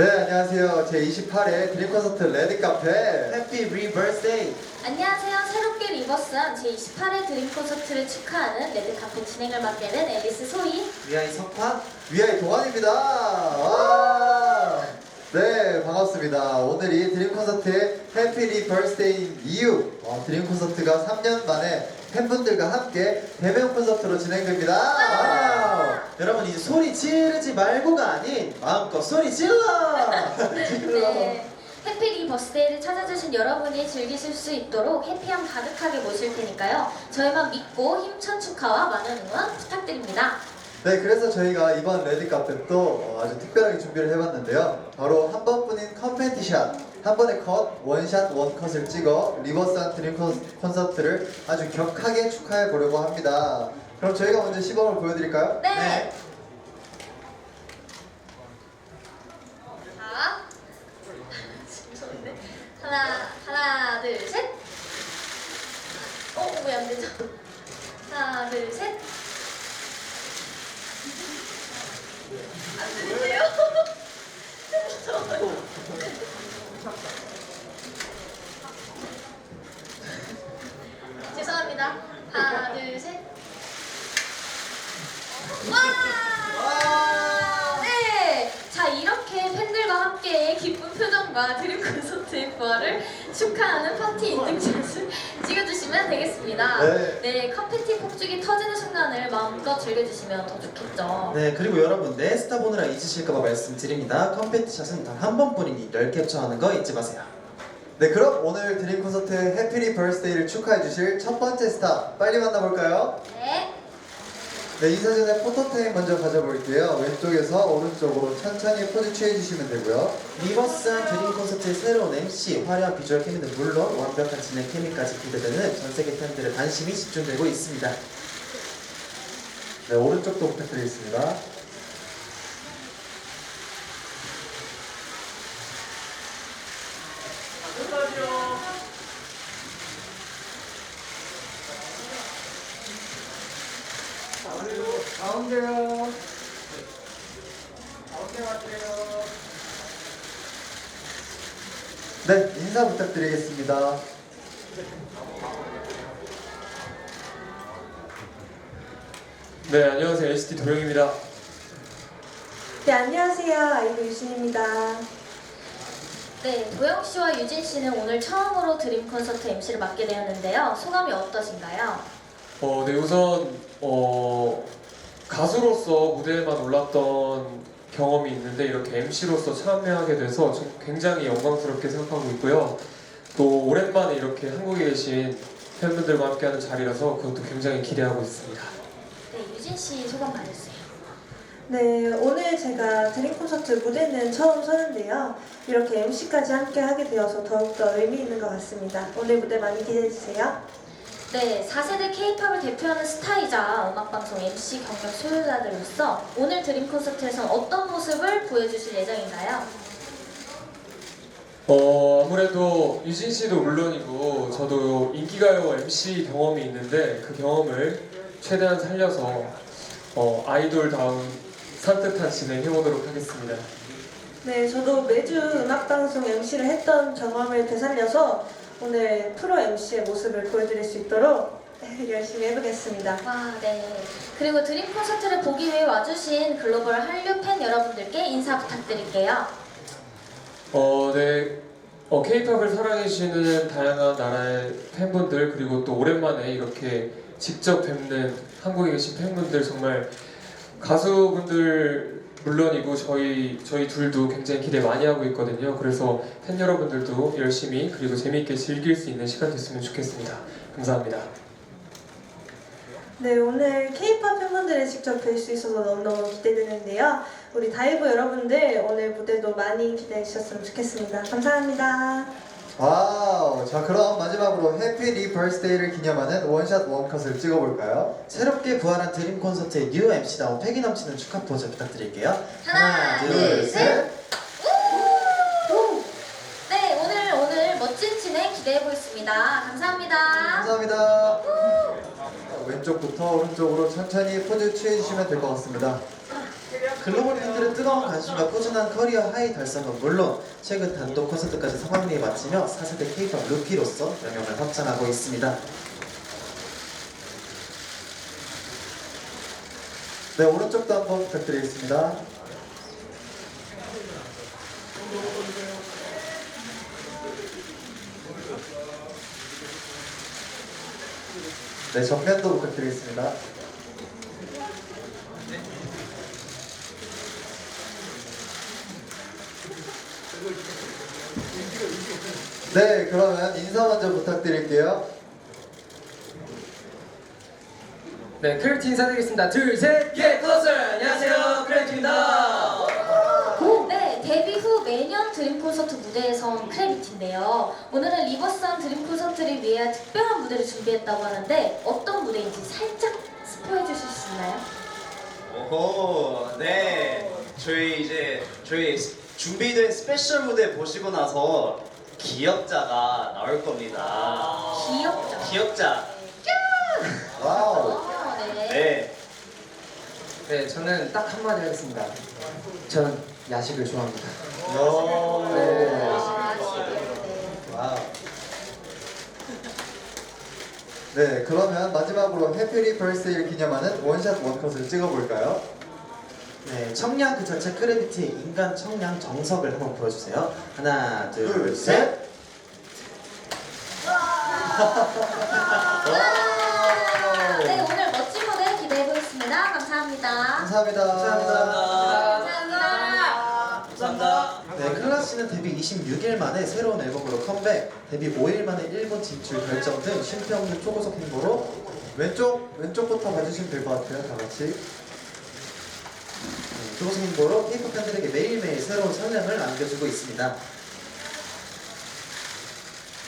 네, 안녕하세요. 제 28회 드림 콘서트 레드 카페. 해피 리버스데이 안녕하세요. 새롭게 리버스한 제28회 드림 콘서트를 축하하는 레드카페 진행을 맡게 된 앨리스 소희. 위아이 석화 위아이 동환입니다. 와! 네, 반갑습니다. 오늘이 드림 콘서트의 해피 리버스데이인 이유. 어, 드림 콘서트가 3년 만에 팬분들과 함께 대면 콘서트로 진행됩니다. 와우! 여러분 이제 소리 지르지 말고가 아닌 마음껏 소리 질러 네. 해피 리 버스데이를 찾아주신 여러분이 즐기실 수 있도록 해피함 가득하게 모실 테니까요. 저희만 믿고 힘찬 축하와 많은 응원 부탁드립니다. 네, 그래서 저희가 이번 레드 카페 또 어, 아주 특별하게 준비를 해봤는데요. 바로 한 번뿐인 컴패티샷, 한 번의 컷, 원샷, 원컷을 찍어 리버스한 드림 콘- 콘서트를 아주 격하게 축하해 보려고 합니다. 그럼 저희가 먼저 시범을 보여드릴까요? 네. 자, 무서운데? 하나, 하나, 둘, 셋. 어, 왜 안 되죠? 하나, 둘, 셋. 안 되는데요? 무서워요. 죄송합니다. 하나, 둘, 셋. 와! 네! 자, 이렇게 팬들과 함께 기쁜 표정과 드림 콘서트의 부활을 축하하는 파티 인증샷을 찍어주시면 되겠습니다. 네. 네, 컨페티 폭죽이 터지는 순간을 마음껏 즐겨주시면 더 좋겠죠. 네 그리고 여러분 내 스타 보느라 잊으실까봐 말씀드립니다 컴패티샷은 단 한 번뿐이니 열 캡처하는 거 잊지 마세요 네, 그럼 오늘 드림 콘서트의 해피 리버스데이를 축하해 주실 첫 번째 스타 빨리 만나볼까요? 네. 네, 이 사진의 포토타임 먼저 가져볼게요. 왼쪽에서 오른쪽으로 천천히 포즈 취해 주시면 되고요. 리버스한 드림 콘서트의 새로운 MC 화려한 비주얼 케미는 물론 완벽한 진행 케미까지 기대되는 전 세계 팬들의 관심이 집중되고 있습니다 네, 오른쪽도 부탁드리겠습니다. 가운데요. 가운데 갈게요. 네, 인사 부탁드리겠습니다. 네, 안녕하세요. NCT 도영입니다. 네, 안녕하세요. 아이돌 유진입니다. 네, 도영 씨와 유진 씨는 오늘 처음으로 드림 콘서트 MC를 맡게 되었는데요. 소감이 어떠신가요? 어, 네, 우선 어, 가수로서 무대에만 올랐던 경험이 있는데 이렇게 MC로서 참여하게 돼서 좀 굉장히 영광스럽게 생각하고 있고요. 또 오랜만에 이렇게 한국에 계신 팬분들과 함께하는 자리라서 그것도 굉장히 기대하고 있습니다. 네, 유진 씨 소감 말해주세요. 네, 오늘 제가 드림 콘서트 무대는 처음 서는데요. 이렇게 MC까지 함께 하게 되어서 더욱더 의미 있는 것 같습니다. 오늘 무대 많이 기대해주세요. 네, 4세대 K-팝을 대표하는 스타이자 음악방송 MC 경력 소유자들로서 오늘 드림 콘서트에선 어떤 모습을 보여주실 예정인가요? 어, 아무래도 유진 씨도 물론이고 저도 인기가요 MC 경험이 있는데 그 경험을 최대한 살려서 어, 아이돌다운 산뜻한 진행 해보도록 하겠습니다. 네, 저도 매주 음악방송 MC를 했던 경험을 되살려서 오늘 프로 MC의 모습을 보여드릴 수 있도록 열심히 해보겠습니다. 와, 네. 그리고 드림 콘서트를 보기 위해 와주신 글로벌 한류 팬 여러분들께 인사 부탁드릴게요. 어, 네. 어, K-팝을 사랑해주시는 다양한 나라의 팬분들 그리고 또 오랜만에 이렇게 직접 뵙는 한국에 계신 팬분들 정말 가수분들 물론이고 저희 저희 둘도 굉장히 기대 많이 하고 있거든요. 그래서 팬 여러분들도 열심히 그리고 재미있게 즐길 수 있는 시간 됐으면 좋겠습니다. 감사합니다. 네, 오늘 K-팝 팬분들을 직접 뵐 수 있어서 너무너무 기대되는데요. 우리 다이브 여러분들 오늘 무대도 많이 기대해 주셨으면 좋겠습니다. 감사합니다. 와우. 자, 그럼 마지막으로 해피 리버스데이를 기념하는 원샷 원컷을 찍어볼까요? 새롭게 부활한 드림 콘서트의 뉴 MC다운 패기 넘치는 축하 포즈 부탁드릴게요 하나, 둘, 셋. 우! 네, 오늘 오늘 멋진 진행 기대해 보겠습니다. 감사합니다. 감사합니다. 자, 왼쪽부터 오른쪽으로 천천히 포즈 취해주시면 될 것 같습니다. 글로벌 팬들의 뜨거운 관심과 꾸준한 커리어 하이 달성은 물론 최근 단독 콘서트까지 성황리에 마치며 4세대 K-pop 루키로서 영향을 확장하고 있습니다. 네, 오른쪽도 한번 부탁드리겠습니다. 네, 정면도 부탁드리겠습니다. 네, 그러면 인사 먼저 부탁드릴게요. 네, 크래프트 인사드리겠습니다. 둘, 셋, 예, 클로ser! 안녕하세요, 크래프트입니다. 네, 데뷔 후 매년 드림 콘서트 무대에선 크래비티인데요. 오늘은 리버스한 드림 콘서트를 위해 특별한 무대를 준비했다고 하는데 어떤 무대인지 살짝 스포해 주실 수 있나요? 오호, 네. 저희 이제 저희 스- 준비된 스페셜 무대 보시고 나서 기억자가 나올 겁니다. 귀엽죠? 기억자. 와우. 어, 네. 네. 네, 저는 딱 한마디 하겠습니다. 전 야식을 좋아합니다. 오. 네. 아, 지금, 네. 와우. 네, 그러면 마지막으로 해피리 벌스데이를 기념하는 원샷 원컷을 찍어볼까요? 네, 청량 그 자체 크래비티의 인간 청량 정석을 한번 보여주세요. 하나, 둘, 둘, 셋. 셋. 네, 오늘 멋진 무대 기대해 보겠습니다. 감사합니다. 감사합니다. 감사합니다. 감사합니다. 감사합니다. 네, 클라시는 데뷔 26일 만에 새로운 앨범으로 컴백, 데뷔 5일 만에 일본 진출 결정 등 쉼표 없는 초고속 행보로 왼쪽 왼쪽부터 봐주시면 될 것 같아요, 다 같이. 행보로 K-pop 팬들에게 매일매일 새로운 설렘을 안겨주고 있습니다.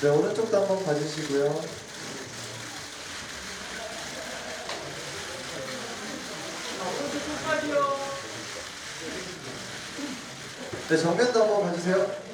네, 오른쪽도 한번 봐주시고요. 네, 정면도 한번 봐주세요.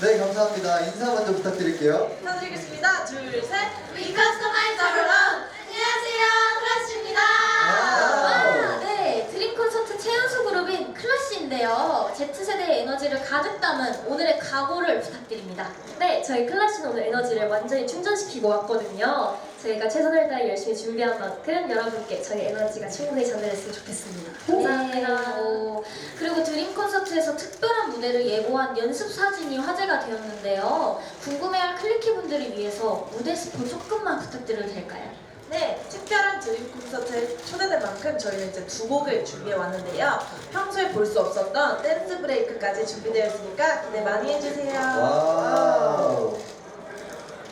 네, 감사합니다. 인사 먼저 부탁드릴게요. 인사드리겠습니다. 둘, 셋. We customize our love. 안녕하세요, 클라시입니다. 와우. 와, 네, 드림 콘서트 최연소 그룹인 클라시인데요. Z세대의 에너지를 가득 담은 오늘의 각오를 부탁드립니다. 네, 저희 클라시는 오늘 에너지를 완전히 충전시키고 왔거든요. 저희가 최선을 다해 열심히 준비한 만큼 여러분께 저희 에너지가 충분히 전달했으면 좋겠습니다. 감사합니다. 네, 어, 그리고 드림 콘서트에서 특별한 무대를 예고한 연습 사진이 화제가 되었는데요. 궁금해할 클리키 분들을 위해서 무대 스포 조금만 부탁드려도 될까요? 네, 특별한 드림 콘서트에 초대된 만큼 저희는 이제 두 곡을 준비해 왔는데요. 평소에 볼 수 없었던 댄스 브레이크까지 준비되어 있으니까 기대 많이 해주세요. 와우.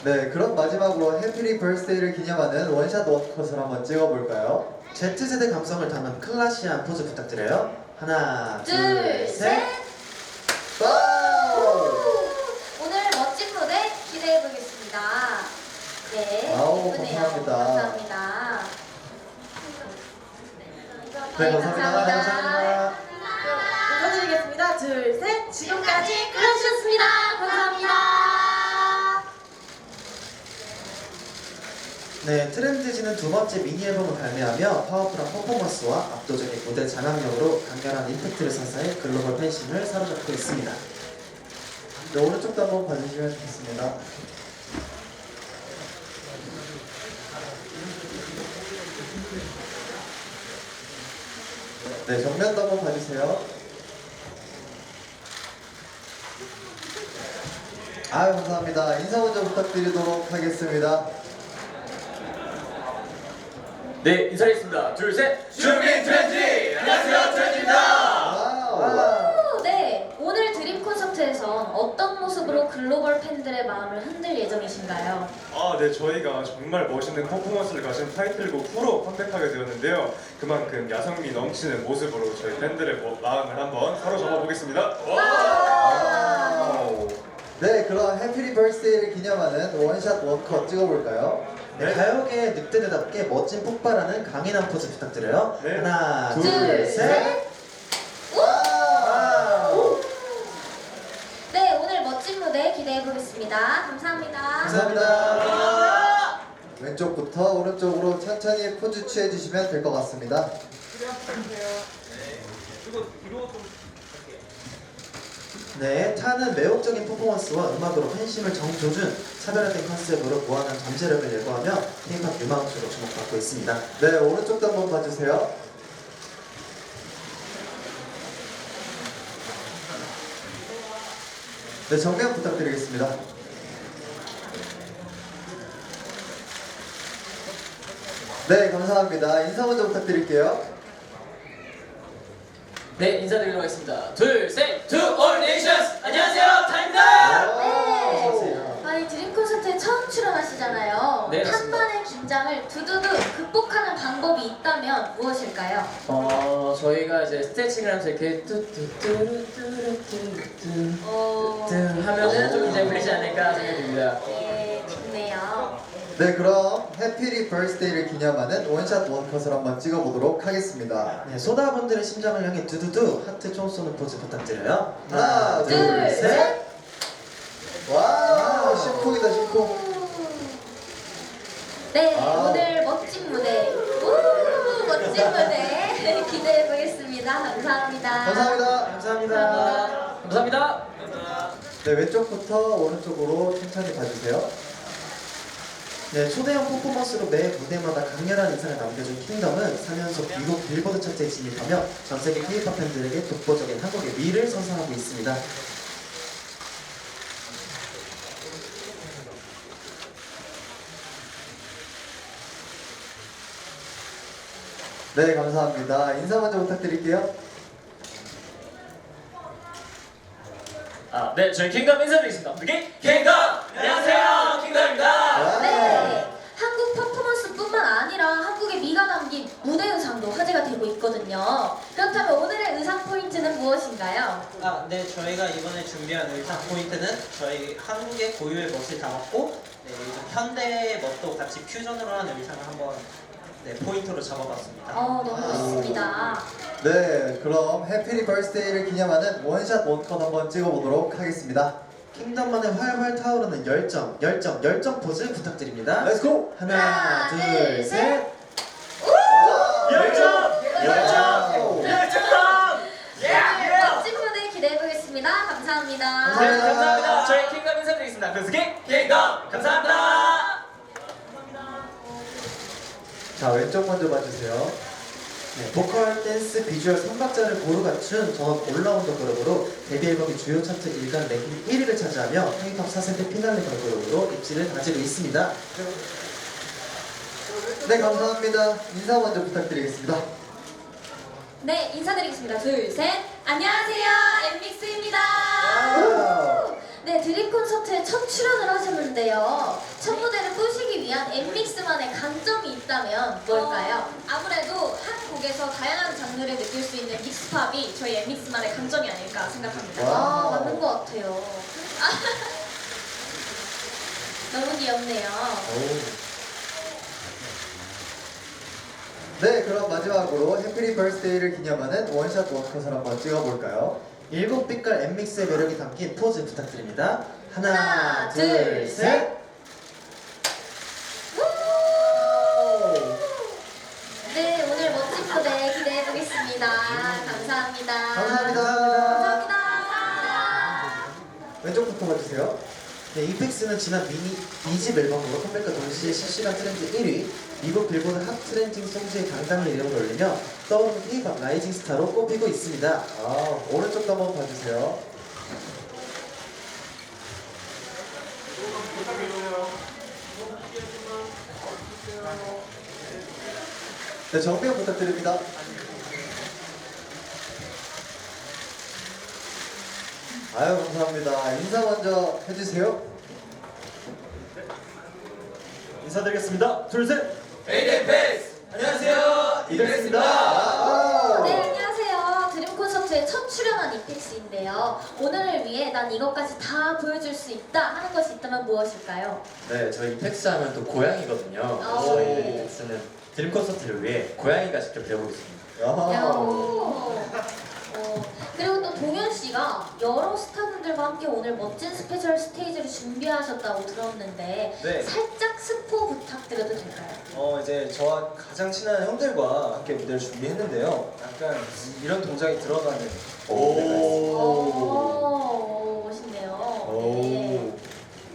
네, 그럼 마지막으로 해피리 벌스데이를 기념하는 원샷 원컷을 한번 찍어볼까요? Z세대 감성을 담은 클라시한 포즈 부탁드려요. 하나, 둘, 둘, 셋. 셋. 와우! 오늘 멋진 무대 기대해 보겠습니다. 네, 와우, 예쁘네요. 감사합니다. 감사합니다. 네, 감사합니다. 감사합니다. 인사드리겠습니다. 둘, 셋. 지금까지 클라시였습니다. 감사합니다. 네, 트렌드지는 두 번째 미니 앨범을 발매하며 파워풀한 퍼포먼스와 압도적인 무대 장악력으로 강렬한 임팩트를 선사해 글로벌 팬심을 사로잡고 있습니다. 네, 오른쪽도 한번 봐주시면 좋겠습니다. 네, 정면도 한번 봐주세요. 아유, 감사합니다. 인사 먼저 부탁드리도록 하겠습니다. 네, 인사드리겠습니다. 둘, 셋, 준비 트렌디! 안녕하세요, 트렌디입니다! 와우! 오, 네, 오늘 드림 콘서트에선 어떤 모습으로 글로벌 팬들의 마음을 흔들 예정이신가요? 아, 네, 저희가 정말 멋있는 퍼포먼스를 가진 타이틀곡 후로 컴백하게 되었는데요. 그만큼 야성미 넘치는 모습으로 저희 팬들의 모- 마음을 한번 사로잡아 보겠습니다. 네, 그럼 해피리 벌스데이를 기념하는 원샷 원컷 찍어볼까요? 네, 네. 가요계의 늑대들답게 멋진 폭발하는 강인한 포즈 부탁드려요. 네. 하나, 둘, 둘, 셋. 셋. 와우! 보겠습니다. 감사합니다. 감사합니다. 왼쪽부터 오른쪽으로 천천히 포즈 취해주시면 될 것 같습니다. 네, 타는 매혹적인 퍼포먼스와 음악으로 팬심을 정조준 차별화된 컨셉으로 무한한 잠재력을 예고하며 K-pop 유망주로 주목받고 있습니다. 네, 오른쪽도 한번 봐주세요. 네, 정면 부탁드리겠습니다. 네, 감사합니다. 인사 먼저 부탁드릴게요. 네, 인사드리도록 하겠습니다. 둘, 셋, 투, 올 네이션스! 안녕하세요, 타입니다! 네. 아니 드림 콘서트에 처음 출연하시잖아요. 네, 맞습니다. 한반의 긴장을 두두두 극복하는 방법이 있다면 무엇일까요? 어, 저희가 이제 스트레칭을 하면서 이렇게 뚜뚜뚜루뚜루뚜루뚜 어... 하면은 좀 이제 풀리지 않을까 생각이 듭니다. 네, 그럼 해피리 버스데이를 기념하는 원샷 원컷을 한번 찍어보도록 하겠습니다. 네, 소다분들의 심장을 향해 두두두 하트 총 쏘는 포즈 부탁드려요. 하나, 둘, 둘, 셋. 셋. 와, 심쿵이다, 심쿵. 네, 아. 오늘 멋진 무대, 우, 멋진 무대 기대해 보겠습니다. 감사합니다. 감사합니다. 감사합니다. 감사합니다. 네, 왼쪽부터 오른쪽으로 천천히 봐주세요. 네, 초대형 퍼포먼스로 매 무대마다 강렬한 인상을 남겨준 킹덤은 3연속 미국 빌보드 차트에 진입하며 전 세계 K-pop 팬들에게 독보적인 한국의 미를 선사하고 있습니다. 네, 감사합니다. 인사 먼저 부탁드릴게요. 아, 네, 저희 킹덤 인사드리겠습니다. 우리 킹덤! 있거든요. 그렇다면 오늘의 의상 포인트는 무엇인가요? 아, 네, 저희가 이번에 준비한 의상 포인트는 저희 한국의 고유의 멋을 담았고, 네, 좀 현대의 멋도 같이 퓨전으로 하는 의상을 한번 네, 포인트로 잡아봤습니다. 어, 너무 멋있습니다. 네, 그럼 해피리 버스데이를 기념하는 원샷 원컷 한번 찍어보도록 하겠습니다. 킹덤만의 활활 타오르는 열정, 열정, 열정 포즈 부탁드립니다. 렛츠 고! 하나, 하나, 둘, 둘, 셋. 열정! 열정! 멋진 무대 기대해 보겠습니다. 감사합니다. 네, 감사합니다. 감사합니다. 저희 킹덤 인사드리겠습니다. 그래서 킹덤! 감사합니다. 자, 왼쪽 먼저 봐주세요. 네, 보컬, 댄스, 비주얼 3박자를 고루 갖춘 전 올라운더 그룹으로 데뷔 앨범이 주요 차트 일간 랭킹 1위를 차지하며 K-pop 4세대 피날레 걸그룹으로 입지를 다지고 있습니다. 네, 감사합니다. 인사 먼저 부탁드리겠습니다. 네, 인사드리겠습니다. 둘, 셋. 안녕하세요. 엠믹스입니다. 네, 드림 콘서트에 첫 출연을 하셨는데요. 첫 무대를 꾸시기 위한 엠믹스만의 강점이 있다면 뭘까요? 아무래도 한 곡에서 다양한 장르를 느낄 수 있는 믹스팝이 저희 엠믹스만의 강점이 아닐까 생각합니다. 아, 맞는 것 같아요. 너무 귀엽네요. 네, 그럼 마지막으로 해피리 버스데이를 기념하는 원샷 원컷을 한번 찍어볼까요? 일곱 빛깔 엠믹스의 매력이 담긴 포즈 부탁드립니다. 하나, 하나, 둘, 둘, 셋. 네, 오늘 멋진 무대 기대해 보겠습니다. 감사합니다. 감사합니다. 감사합니다. 왼쪽부터 봐주세요. 네, 이펙스는 지난 미니 2집 앨범으로 컴백과 동시에 실시간 트렌드 1위, 미국 빌보드 핫 트렌딩 송지의 강당을 이름을 올리며 떠오르는 K-pop 라이징 스타로 꼽히고 있습니다. 아, 오른쪽도 한번 봐주세요. 네, 정비용 부탁드립니다. 아유, 감사합니다. 인사 먼저 해주세요. 인사드리겠습니다. 둘, 셋. 에이데이페이스! 안녕하세요. 이백입니다. 아, 네, 안녕하세요. 드림 콘서트에 첫 출연한 이펙스인데요. 오늘을 위해 난 이것까지 다 보여줄 수 있다 하는 것이 있다면 무엇일까요? 네, 저희 텍스 하면 또 고양이거든요. 오. 저희 텍스는 드림 콘서트를 위해 고양이가 직접 배우고 있습니다. 야, 야. 오. 어, 그리고 또 동현 씨가 여러 스타분들과 함께 오늘 멋진 스페셜 스테이지를 준비하셨다고 들었는데 네. 살짝 스포 부탁드려도 될까요? 어 이제 저와 가장 친한 형들과 함께 무대를 준비했는데요. 약간 이런 동작이 들어가는 오. 오, 멋있네요. 네.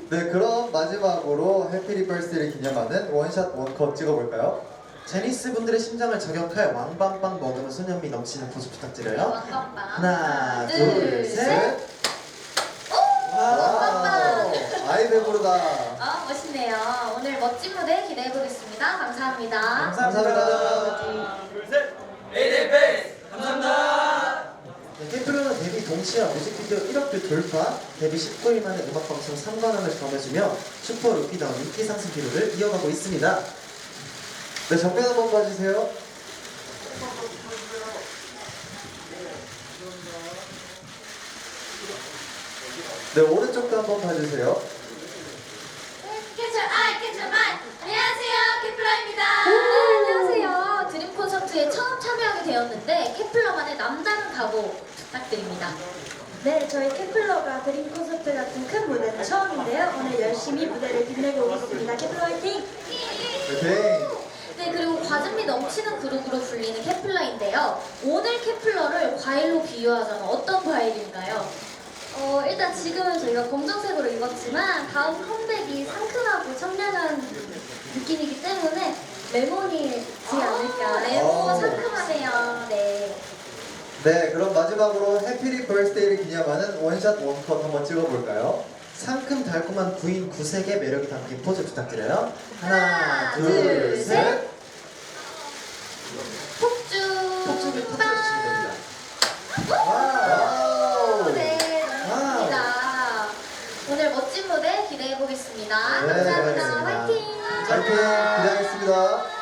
네, 그럼 마지막으로 해피리 버스데이를 기념하는 원샷 원컷 찍어볼까요? 제니스 분들의 심장을 저격할 왕빵빵 먹으면 소년미 넘치는 포즈 부탁드려요. 왕빵빵. 하나, 둘, 둘, 셋. 셋. 와우, 아이 배부르다. 아, 멋있네요. 오늘 멋진 무대 기대해 보겠습니다. 감사합니다. 감사합니다. 네, 캠프로는 데뷔 동시와 뮤직비디오 1억뷰 돌파, 데뷔 19일 만에 음악방송 3관왕을 거머쥐며 슈퍼 루피다운 인기 상승 기록을 이어가고 있습니다. 네, 정면 한번 봐주세요. 네, 오른쪽도 한번 봐주세요. 캐쳐 아이 캐쳐 마이 안녕하세요 케플러입니다 네, 안녕하세요 드림 콘서트에 처음 참여하게 되었는데 케플러만의 남다른 각오 부탁드립니다 네, 저희 케플러가 드림 콘서트 같은 큰 무대는 처음인데요. 오늘 열심히 무대를 빛내고 오겠습니다. 케플러 화이팅! 그 과즙미 넘치는 그룹으로 불리는 케플러인데요 오늘 케플러를 과일로 비유하자면 어떤 과일인가요? 어, 일단 지금은 저희가 검정색으로 입었지만 다음 컴백이 상큼하고 청량한 느낌이기 때문에 레몬이지 않을까. 아, 레몬 오. 상큼하네요 네 네, 그럼 마지막으로 해피리 버스데이를 기념하는 원샷 원컷 한번 찍어볼까요? 상큼 달콤한 구인 구색의 매력이 담긴 포즈 부탁드려요. 하나, 하나, 둘, 둘, 셋. 와우. 네. 감사합니다. 오늘 멋진 무대 기대해 보겠습니다. 네, 감사합니다. 알겠습니다. 화이팅! 파이팅 기대하겠습니다.